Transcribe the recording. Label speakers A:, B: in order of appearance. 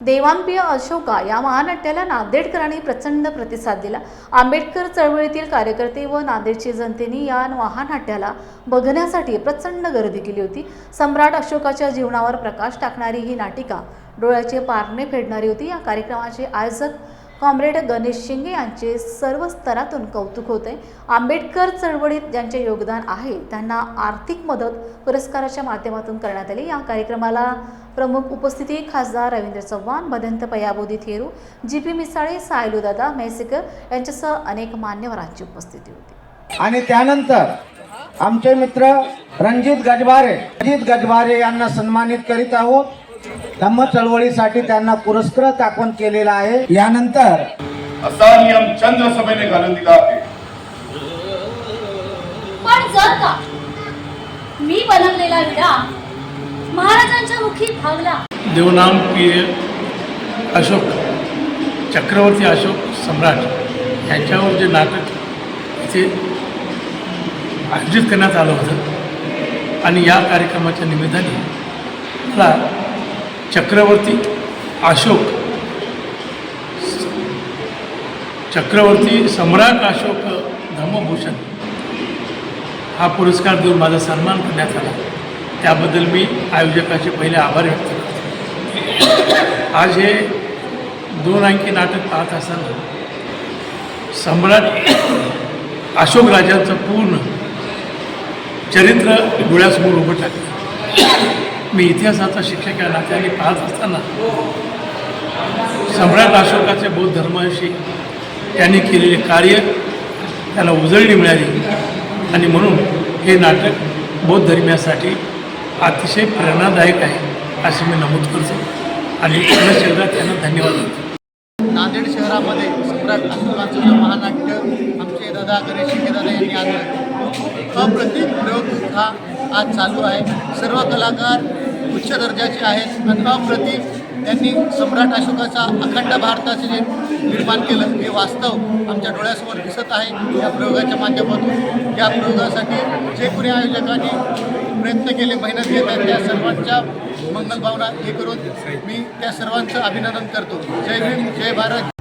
A: देवांपिय अशोका या महानाट्याला नांदेडकरांनी प्रचंड प्रतिसाद दिला. आंबेडकर चळवळीतील कार्यकर्ते व नांदेडची जनतेने या महानाट्याला बघण्यासाठी प्रचंड गर्दी केली होती. सम्राट अशोकाच्या जीवनावर प्रकाश टाकणारी ही नाटिका डोळ्याचे पारणे फेडणारी होती. या कार्यक्रमाचे आयोजक कॉम्रेड गणेश शिंगे यांचे सर्व स्तरातून कौतुक होते. आंबेडकर चळवळीत ज्यांचे योगदान आहे त्यांना आर्थिक मदत पुरस्काराच्या माध्यमातून करण्यात आली. या कार्यक्रमाला प्रमुख उपस्थिती खासदार रवींद्र चव्हाण भदंत पयाबोधी थेरू जी पी मिसाळे सायलूदादा म्हैसेकर यांच्यासह अनेक मान्यवरांची उपस्थिती होती.
B: आणि त्यानंतर आमचे मित्र रणजित गजबारे रणजित गजबारे यांना सन्मानित करीत आहोत. धम्म चळवळीसाठी त्यांना पुरस्कृत आपण केलेला आहे. यानंतर
C: असा नियम चंद्र सभेने घालून दिला आहे.
D: पण जर का मी बनवलेला विडा महाराजांच्या मुखी भागला.
E: देवनाम प्रिय अशोक चक्रवर्ती अशोक सम्राट यांच्यावर जे नाटक इथे आयोजित करण्यात आलं होतं आणि या कार्यक्रमाच्या निमित्ताने मला चक्रवर्ती अशोक. चक्रवर्ती सम्राट अशोक धम्मभूषण. हा पुरस्कार देऊन माझा सन्मान करण्यात आला. त्याबद्दल मी आयोजकाचे पहिले आभार व्यक्त करतो. आज हे दोन अंकी नाटक पाहत असताना सम्राट अशोक राजांचं पूर्ण चरित्र डोळ्यासमोर उभं टाकलं. मी इतिहासाचा शिक्षक या नात्याने पाहत असताना सम्राट अशोकाच्या बौद्ध धर्माविषयी त्यांनी केलेले कार्य त्याला उजळणी मिळाली. आणि म्हणून हे नाटक बौद्ध धर्मियासाठी अतिशय प्रेरणादायक आहे असे मी नमूद करतो. आणि पूर्ण शहरात त्यांना धन्यवाद देतो.
F: नांदेड शहरामध्ये सम्राट अशोकांचं जे महानाट्य आमचे दादा गणेश दादा यांनी आणलं अप्रतिम प्रयोग हा आज चालू आहे. सर्व कलाकार उच्च दर्जाचे आहेत. आणि अप्रतिम त्यांनी सम्राट अशोकाचा अखंड भारताचे जे निर्माण केलं. हे वास्तव आमच्या डोळ्यासमोर दिसत आहे. या प्रयोगाच्या माध्यमातून. या प्रयोगासाठी जे कोणी आयोजकांनी प्रयत्न केले मेहनत घेत आहेत त्या सर्वांच्या मंगल भावना हे करून मी त्या सर्वांचं अभिनंदन करतो. जय भीम जय भारत.